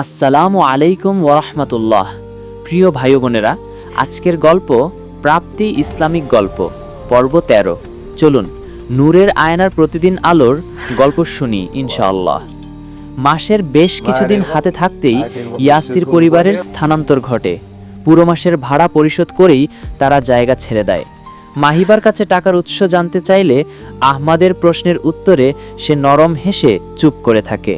আসসালামু আলাইকুম ওরহমতুল্লাহ প্রিয় ভাই বোনেরা আজকের গল্প প্রাপ্তি ইসলামিক গল্প পর্ব তেরো। চলুন নূরের আয়নার প্রতিদিন আলোর গল্প শুনি ইনশাআল্লাহ। মাসের বেশ কিছুদিন হাতে থাকতেই ইয়াসির পরিবারের স্থানান্তর ঘটে। পুরো মাসের ভাড়া পরিশোধ করেই তারা জায়গা ছেড়ে দেয়। মাহিবার কাছে টাকার উৎস জানতে চাইলে আহমাদের প্রশ্নের উত্তরে সে নরম হেসে চুপ করে থাকে।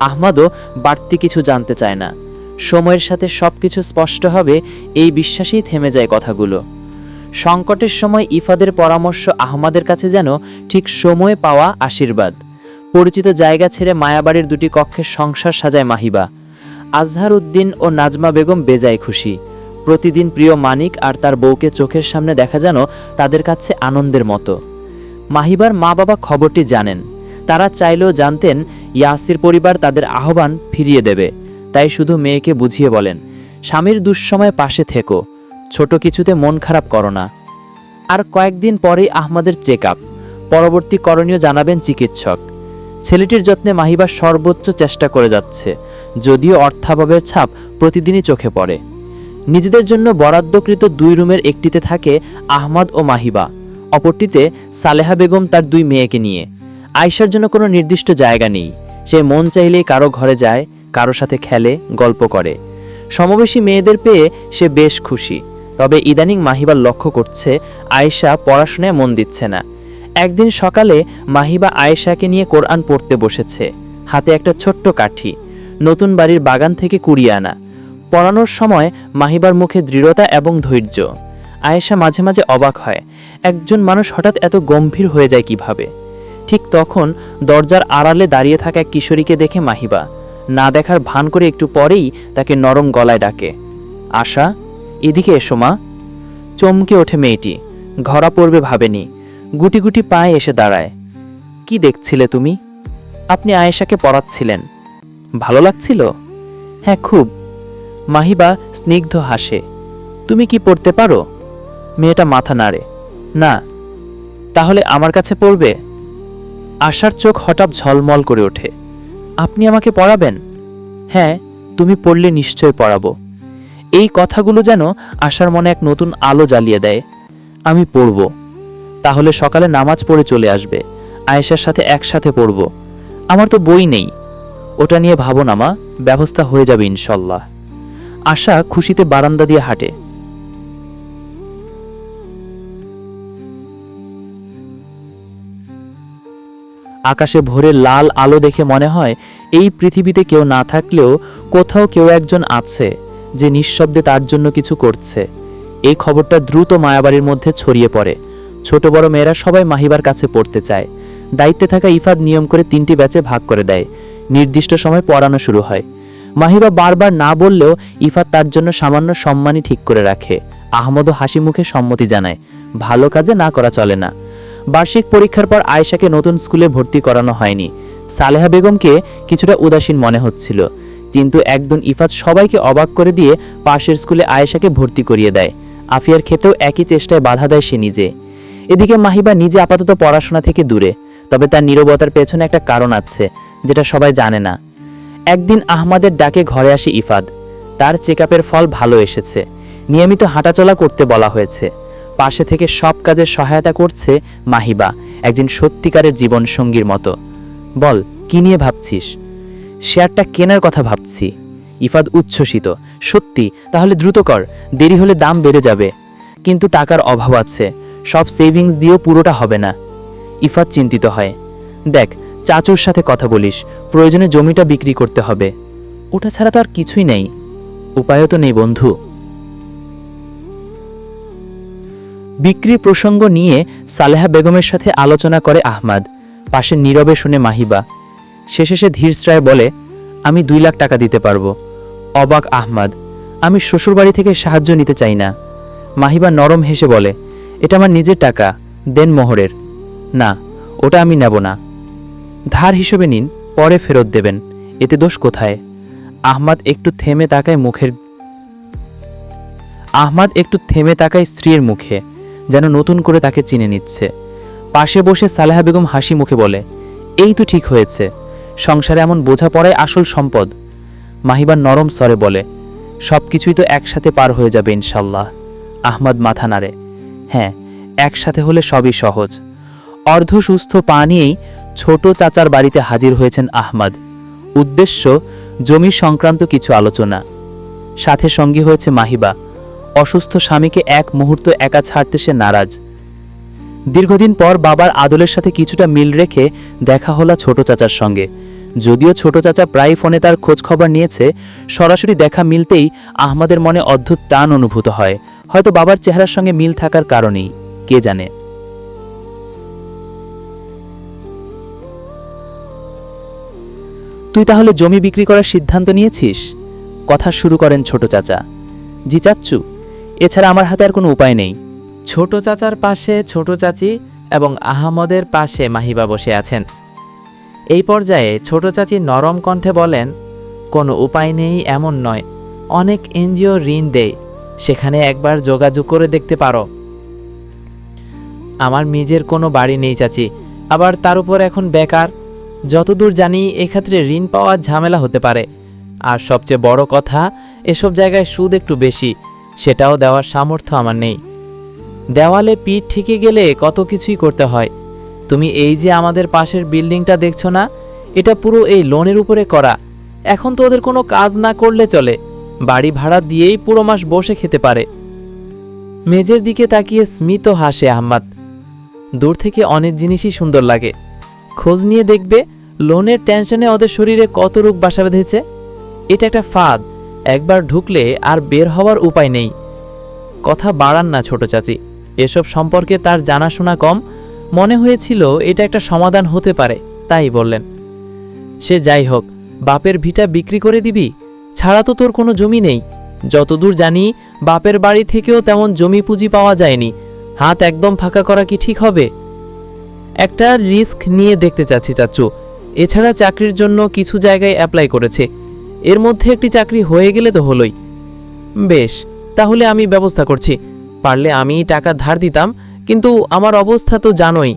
আহমাদও বাড়তি কিছু জানতে চায় না। সময়ের সাথে সব কিছু স্পষ্ট হবে, এই বিশ্বাসেই থেমে যায় কথাগুলো। সংকটের সময় ইফাদের পরামর্শ আহমাদের কাছে যেন ঠিক সময়ে পাওয়া আশীর্বাদ। পরিচিত জায়গা ছেড়ে মায়াবাড়ির দুটি কক্ষের সংসার সাজায় মাহিবা। আজহার উদ্দিন ও নাজমা বেগম বেজায় খুশি। প্রতিদিন প্রিয় মানিক আর তার বউকে চোখের সামনে দেখা যেন তাদের কাছে আনন্দের মতো। মাহিবার মা বাবা খবরটি জানেন। তারা চাইলেও জানতেন ইয়াসির পরিবার তাদের আহ্বান ফিরিয়ে দেবে। তাই শুধু মেয়েকে বুঝিয়ে বলেন, স্বামীর দুঃসময় পাশে থেকো, ছোট কিছুতে মন খারাপ করো না। আর কয়েকদিন পরেই আহমদের চেক আপ। পরবর্তী করণীয় জানাবেন চিকিৎসক। ছেলেটির যত্নে মাহিবা সর্বোচ্চ চেষ্টা করে যাচ্ছে, যদিও অর্থাভাবের ছাপ প্রতিদিনই চোখে পড়ে। নিজেদের জন্য বরাদ্দকৃত দুই রুমের একটিতে থাকে আহমদ ও মাহিবা, অপরটিতে সালেহা বেগম তার দুই মেয়েকে নিয়ে। আয়সার জন্য কোনো নির্দিষ্ট জায়গা নেই। সে মন চাইলেই কারও ঘরে যায়, কারও সাথে খেলে, গল্প করে। সমবেশী মেয়েদের পেয়ে সে বেশ খুশি। তবে ইদানিং মাহিবা লক্ষ্য করছে, আয়েশা পড়াশোনায় মন দিচ্ছে না। একদিন সকালে মাহিবা আয়েশাকে নিয়ে কোরআন পড়তে বসেছে। হাতে একটা ছোট্ট কাঠি, নতুন বাড়ির বাগান থেকে কুড়িয়ে আনা। পড়ানোর সময় মাহিবার মুখে দৃঢ়তা এবং ধৈর্য। আয়েশা মাঝে মাঝে অবাক হয়, একজন মানুষ হঠাৎ এত গম্ভীর হয়ে যায় কীভাবে? ঠিক তখন দরজার আড়ালে দাঁড়িয়ে থাকা এক কিশোরীকে দেখে মাহিবা। না দেখার ভান করে একটু পরেই তাকে নরম গলায় ডাকে। আশা, এদিকে এসো মা। চমকে ওঠে মেয়েটি। ঘরা পড়বে ভাবেনি। গুটি গুটি পায়ে এসে দাঁড়ায়। কি দেখছিলে তুমি? আপনি আয়েশাকে পড়াচ্ছিলেন। ভালো লাগছিল? হ্যাঁ খুব। মাহিবা স্নিগ্ধ হাসে। তুমি কি পড়তে পারো? মেয়েটা মাথা নাড়ে। না। তাহলে আমার কাছে পড়বে? আশার চোখ হঠাৎ ঝলমল করে ওঠে। আপনি আমাকে পড়াবেন? হ্যাঁ তুমি পড়লে নিশ্চয় পড়াবো। এই কথাগুলো যেন আশার মনে এক নতুন আলো জ্বালিয়ে দেয়। আমি পড়ব। তাহলে সকালে নামাজ পড়ে চলে আসবে। আয়েশার সাথে একসাথে পড়ব। আমার তো বই নেই। ওটা নিয়ে ভাবো না মা, ব্যবস্থা হয়ে যাবে ইনশাল্লাহ। আশা খুশিতে বারান্দা দিয়ে হাঁটে। আকাশে ভোরের লাল আলো দেখে মনে হয়, এই পৃথিবীতে কেউ না থাকলেও কোথাও কেউ একজন আছে, যে নিঃশব্দে তার জন্য কিছু করছে। এই খবরটা দ্রুত মায়াবাড়ির মধ্যে ছড়িয়ে পড়ে। ছোট বড় মেয়েরা সবাই মাহিবার কাছে পড়তে চায়। দায়িত্বে থাকা ইফাদ নিয়ম করে তিনটি ব্যাচে ভাগ করে দেয়। নির্দিষ্ট সময় পড়ানো শুরু হয়। মাহিবা বারবার না বললেও ইফাত তার জন্য সামান্য সম্মানই ঠিক করে রাখে। আহমদও হাসি মুখে সম্মতি জানায়, ভালো কাজে না করা চলে না। বার্ষিক পরীক্ষার পর আয়েশাকে নতুন স্কুলে ভর্তি করানো হয়নি। সালেহা বেগমকে কিছুটা উদাসীন মনে হচ্ছিল। কিন্তু একদিন ইফাত সবাইকে অবাক করে দিয়ে পাশের স্কুলে আয়েশাকে ভর্তি করিয়ে দেয়। আফিয়ার ক্ষেত্রেও একই চেষ্টায় বাধা দেয় সে নিজে। এদিকে মাহিবা নিজে আপাতত পড়াশোনা থেকে দূরে, তবে তার নীরবতার পেছনে একটা কারণ আছে, যেটা সবাই জানে না। একদিন আহমাদের ডাকে ঘরে আসে ইফাদ তার চেক ফল ভালো এসেছে। নিয়মিত হাঁটাচলা করতে বলা হয়েছে। পাশে থেকে সব কাজে সহায়তা করছে মাহিবা, একজন সত্যিকারের জীবন সঙ্গীর মতো। বল, কি নিয়ে ভাবছিস? শেয়ারটা কেনার কথা ভাবছি। ইফাদ উচ্ছ্বসিত, সত্যি, তাহলে দ্রুত কর, দেরি হলে দাম বেড়ে যাবে। কিন্তু টাকার অভাব আছে, সব সেভিংস দিয়েও পুরোটা হবে না। ইফাদ চিন্তিত হয়। দেখ, চাচুর সাথে কথা বলিস, প্রয়োজনে জমিটা বিক্রি করতে হবে। ওটা ছাড়া তো আর কিছুই নেই। উপায়ও তো নেই বন্ধু। বিক্রি প্রসঙ্গ নিয়ে সালেহা বেগমের সাথে আলোচনা করে আহমাদ। পাশে নীরবে শুনে মাহিবা। শেষে সে ধীরশ্রায় বলে, আমি দুই লাখ টাকা দিতে পারব। অবাক আহমাদ, আমি শ্বশুরবাড়ি থেকে সাহায্য নিতে চাই না। মাহিবা নরম হেসে বলে, এটা আমার নিজের টাকা, দেন মোহরের। না, ওটা আমি নেব না। ধার হিসেবে নিন, পরে ফেরত দেবেন, এতে দোষ কোথায়? আহমাদ একটু থেমে তাকায় মুখের, আহমাদ একটু থেমে তাকায় স্ত্রীর মুখে। যেন নতুন করে তাকে চিনে নিচ্ছে। পাশে বসে সালেহা বেগম হাসি মুখে বলে, এই তো ঠিক হয়েছে। সংসারে এমন বোঝা পড়ায় আসল সম্পদ। মাহিবা নরম স্বরে বলে সব কিছুই তো একসাথে পার হয়ে যাবে ইনশাল্লাহ। আহমদ মাথা নাড়ে হ্যাঁ একসাথে হলে সবই সহজ। অর্ধ সুস্থ পা নিয়েই ছোট চাচার বাড়িতে হাজির হয়েছেন আহমদ। উদ্দেশ্য, জমি সংক্রান্ত কিছু আলোচনা। সাথে সঙ্গী হয়েছে মাহিবা। অসুস্থ স্বামীকে এক মুহূর্ত একা ছাড়তে সে নারাজ। দীর্ঘদিন পর বাবার আদলের সাথে কিছুটা মিল রেখে দেখা হলো ছোট চাচার সঙ্গে। যদিও ছোট চাচা প্রায় ফোনে তার খোঁজ খবর নিয়েছে, সরাসরি দেখা মিলতেই আহমদের মনে অদ্ভুত টান অনুভূত হয়। হয়তো বাবার চেহারার সঙ্গে মিল থাকার কারণেই, কে জানে। তুই তাহলে জমি বিক্রি করার সিদ্ধান্ত নিয়েছিস? কথা শুরু করেন ছোট চাচা। জি চাচ্চু এছাড়া আমার হাতে আর কোনো উপায় নেই। ছোট চাচার পাশে ছোট চাচি এবং আহমদের পাশে মাহিবা বসে আছেন। এই পর্যায়ে ছোট চাচি নরম কণ্ঠে বলেন, কোনো উপায় নেই, এমন নয়। অনেক এনজিও ঋণ দেয়। সেখানে একবার যোগাযোগ করে দেখতে পারো। আমার নিজের কোনো বাড়ি নেই চাচি। আবার তার উপর এখন বেকার। যতদূর জানি, এক্ষেত্রে ঋণ পাওয়ার ঝামেলা হতে পারে। আর সবচেয়ে বড় কথা, এসব জায়গায় সুদ একটু বেশি। সেটাও দেওয়ার সামর্থ্য আমার নেই। দেওয়ালে পিঠ ঠেকে গেলে কত কিছুই করতে হয়। তুমি এই যে আমাদের পাশের বিল্ডিংটা দেখছ না, এটা পুরো এই লোনের উপরে করা। এখন তো ওদের কোনো কাজ না করলে চলে। বাড়ি ভাড়া দিয়েই পুরো মাস বসে খেতে পারে। মেজের দিকে তাকিয়ে স্মিত হাসে আহমাদ দূর থেকে অনেক জিনিসই সুন্দর লাগে। খোঁজ নিয়ে দেখবে, লোনের টেনশনে ওদের শরীরে কত রোগ বাসা বেঁধেছে। এটা একটা ফাঁদ। একবার ঢুকলে আর বের হওয়ার উপায় নেই। কথা বাড়ান না ছোট চাচি, এসব সম্পর্কে তার জানাশোনা কম। মনে হয়েছিল এটা একটা সমাধান হতে পারে, তাই বললেন। সে যাই হোক, বাপের ভিটা বিক্রি করে দিবি? ছাড়া তো তোর কোনো জমি নেই। যতদূর জানি, বাপের বাড়ি থেকেও তেমন জমি পুঁজি পাওয়া যায়নি। হাত একদম ফাঁকা করা কি ঠিক হবে? একটা রিস্ক নিয়ে দেখতে চাচ্ছি চাচু। এছাড়া চাকরির জন্য কিছু জায়গায় অ্যাপ্লাই করেছে। এর মধ্যে একটি চাকরি হয়ে গেলে তো হলোই। বেশ, তাহলে আমি ব্যবস্থা করছি। পারলে আমি টাকা ধার দিতাম, কিন্তু আমার অবস্থা তো জানোই।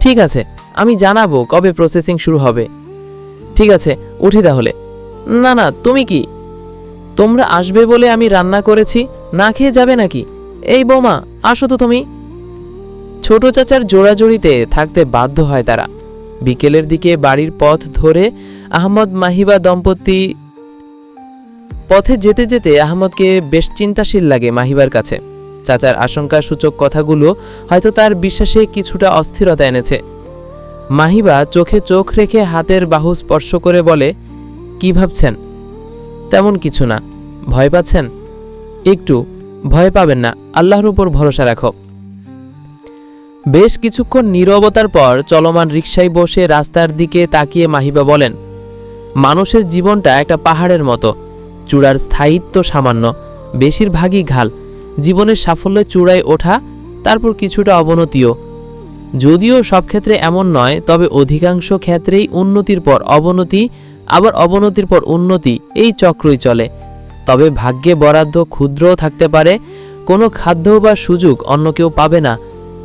ঠিক আছে, আমি জানাব কবে প্রসেসিং শুরু হবে। ঠিক আছে, উঠি তাহলে। না না, তুমি কি? তোমরা আসবে বলে আমি রান্না করেছি, না খেয়ে যাবে নাকি? এই বৌমা, আসো তো তুমি। ছোট চাচার জোড়াজড়িতে থাকতে বাধ্য হয় তারা। বিকেলের দিকে বাড়ির পথ ধরে আহমদ মাহিবা দম্পতি পথে যেতে যেতে আহমদকে বেশ চিন্তাশীল লাগে মাহিবার কাছে। চাচার আশঙ্কা সূচক কথাগুলো হয়তো তার বিশ্বাসে কিছুটা অস্থিরতা এনেছে। মাহিবা চোখে চোখ রেখে হাতের বাহু স্পর্শ করে বলে, কি ভাবছেন? তেমন কিছু না। ভয় পাচ্ছেন? একটু। ভয় পাবেন না। আল্লাহর উপর ভরসা রাখো। বেশ কিছুক্ষণ নীরবতার পর চলমান রিকশায় বসে রাস্তার দিকে তাকিয়ে মাহিবা বলেন, মানুষের জীবনটা একটা পাহাড়ের মতো। চূড়ার স্থায়িত্ব সামান্য, বেশিরভাগই ঘাল। জীবনের সাফল্যের চূড়ায় ওঠা, তারপর কিছুটা অবনতিও। যদিও সব ক্ষেত্রে এমন নয়, তবে অধিকাংশ ক্ষেত্রেই উন্নতির পর অবনতি, আবার অবনতির পর উন্নতি, এই চক্রই চলে। তবে ভাগ্যে বরাদ্দ ক্ষুদ্রও থাকতে পারে, কোনো খাদ্য বা সুযোগ অন্য কেউ পাবে না।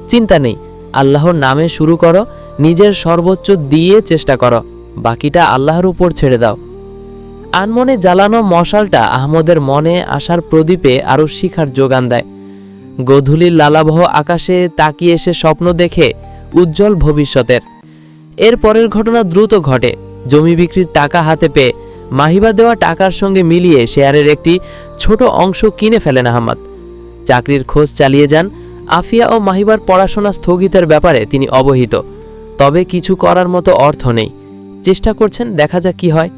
চিন্তা নেই, আল্লাহর নামে শুরু করো, নিজের সর্বোচ্চ দিয়ে চেষ্টা করো, বাকিটা আল্লাহর উপর ছেড়ে দাও। আনমনে জ্বালানো মশালটা আহমদের মনে আসার প্রদীপে আরও শিখার যোগান দেয়। গধূলির লালাবহ আকাশে তাকিয়ে এসে স্বপ্ন দেখে উজ্জ্বল ভবিষ্যতের। এর পরের ঘটনা দ্রুত ঘটে। জমি বিক্রির টাকা হাতে পেয়ে মাহিবা দেওয়া টাকার সঙ্গে মিলিয়ে শেয়ারের একটি ছোট অংশ কিনে ফেলেন আহমদ। চাকরির খোঁজ চালিয়ে যান। আফিয়া ও মাহিবার পড়াশোনা স্থগিতের ব্যাপারে তিনি অবহিত। তবে কিছু করার মতো অর্থ নেই। চেষ্টা করছেন, দেখা যাক কি হয়।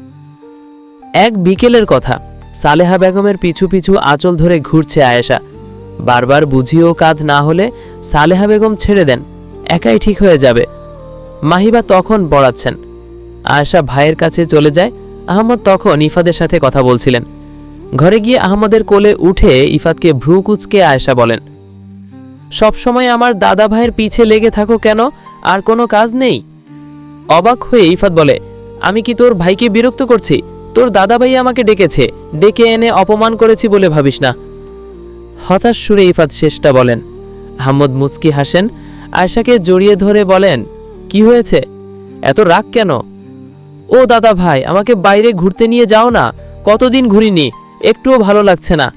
এক বিকেলের কথা। সালেহা বেগমের পিছু পিছু আঁচল ধরে ঘুরছে আয়েশা। বারবার বুঝিয়েও কাজ না হলে সালেহা বেগম ছেড়ে দেন, একাই ঠিক হয়ে যাবে। মাহিবা তখন পড়াচ্ছেন আয়েশা ভাইয়ের কাছে চলে যায়। আহমদ তখন ইফাদের সাথে কথা বলছিলেন। ঘরে গিয়ে আহমদের কোলে উঠে ইফাদকে ভ্রু কুচকে আয়েশা বলেন সবসময় আমার দাদা ভাইয়ের পিছে লেগে থাকো কেন? আর কোনো কাজ নেই? অবাক হয়ে ইফাত বলে, আমি কি তোর ভাইকে বিরক্ত করছি? তোর দাদা ভাই আমাকে ডেকেছে, ডেকে এনে অপমান করেছি বলে ভাবিস না। হতাশ সুরে ইফাত শেষটা বলেন। আহমদ মুচকি হাসেন, আয়শাকে জড়িয়ে ধরে বলেন, কি হয়েছে? এত রাগ কেন? ও দাদা ভাই, আমাকে বাইরে ঘুরতে নিয়ে যাও না, কতদিন ঘুরিনি, একটুও ভালো লাগছে না।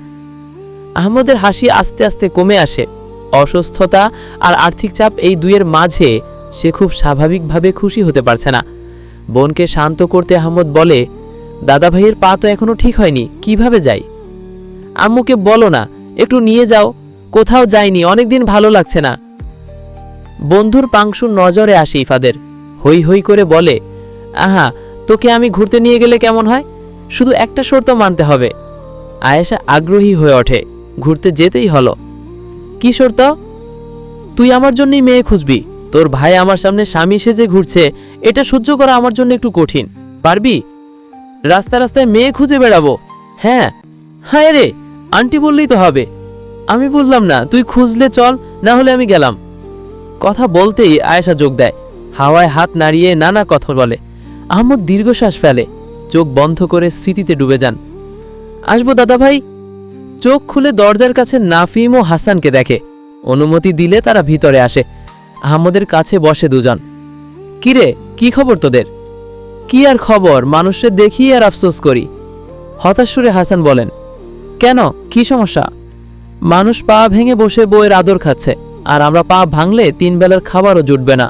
আহমদের হাসি আস্তে আস্তে কমে আসে। অসুস্থতা আর আর্থিক চাপ এই দুয়ের মাঝে সে খুব স্বাভাবিকভাবে খুশি হতে পারছে না। বোনকে শান্ত করতে আহমদ বলে দাদা ভাইয়ের পা তো এখনও ঠিক হয়নি, কীভাবে যাই? আম্মুকে বলো না, একটু নিয়ে যাও, কোথাও যাইনি, অনেকদিন ভালো লাগছে না। বন্ধুর পাংশুর নজরে আসে ইফাদের হই হই করে বলে, আহা, তোকে আমি ঘুরতে নিয়ে গেলে কেমন হয়? শুধু একটা শর্ত মানতে হবে। আয়েশা আগ্রহী হয়ে ওঠে, ঘুরতে যেতেই হলো। কি শর্ত? তুই আমার জন্যই মেয়ে খুঁজবি। তোর ভাই আমার সামনে স্বামী সেজে ঘুরছে, এটা সহ্য করা আমার জন্য একটু কঠিন। পারবি? রাস্তা রাস্তায় মেয়ে খুঁজে বেড়াবো। হ্যাঁ হ্যাঁ রে, আন্টি বললেই তো হবে। আমি বললাম না, তুই খুঁজলে চল, না হলে আমি গেলাম। কথা বলতেই আয়েশা যোগ দেয়। হাওয়ায় হাত নাড়িয়ে নানা কথা বলে। আহমদ দীর্ঘশ্বাস ফেলে। চোখ বন্ধ করে স্মৃতিতে ডুবে যান। আসব দাদা ভাই চোখ খুলে দরজার কাছে নাফিম ও হাসানকে দেখে। অনুমতি দিলে তারা ভিতরে আসে। আহমদের কাছে বসে দুজন। কিরে, কি খবর তোদের? কি আর খবর? মানুষের দেখি আর আফসোস করি। হতাশ সুরে হাসান বলেন, কেন? কি সমস্যা? মানুষ পা ভেঙে বসে বইয়ের আদর খাচ্ছে, আর আমরা পা ভাঙলে তিন বেলার খাবারও জুটবে না।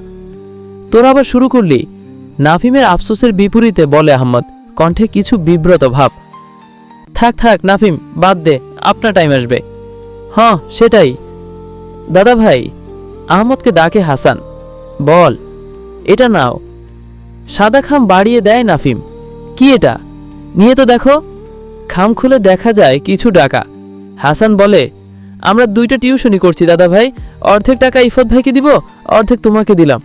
তোরা আবার শুরু করলি? নাফিমের আফসোসের বিপরীতে, বলে আহমদ, কণ্ঠে কিছু বিব্রত ভাব। থাক থাক, নাফিম, বাদ দে, আপনার টাইম আসবে। হ্যাঁ সেটাই। দাদা ভাই, আহমদকে ডাকে হাসান, বল, এটা নাও। সাদা খাম বাড়িয়ে দেয় নাফিম। কি এটা? নিয়ে তো দেখো। খাম খুলে দেখা যায় কিছু টাকা। হাসান বলে, আমরা দুইটা টিউশনি করছি, দাদা ভাই। অর্ধেক টাকা ইফত ভাইকে দিব, অর্ধেক তোমাকে দিলাম।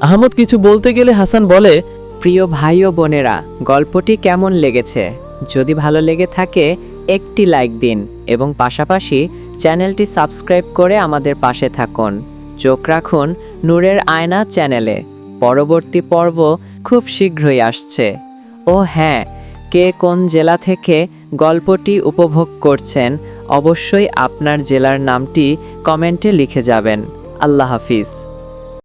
আহমদ কিছু বলতে গেলে হাসান বলে, প্রিয় ভাই ও বোনেরা, গল্পটি কেমন লেগেছে? যদি ভালো লেগে থাকে, একটি লাইক দিন এবং পাশাপাশি চ্যানেলটি সাবস্ক্রাইব করে আমাদের পাশে থাকুন। চোখ রাখুন নূরের আয়না চ্যানেলে। পরবর্তী পর্ব খুব শীঘ্রই আসছে। ও হ্যাঁ কে কোন জেলা থেকে গল্পটি উপভোগ করছেন অবশ্যই আপনার জেলার নামটি কমেন্টে লিখে যাবেন। আল্লাহ হাফিজ।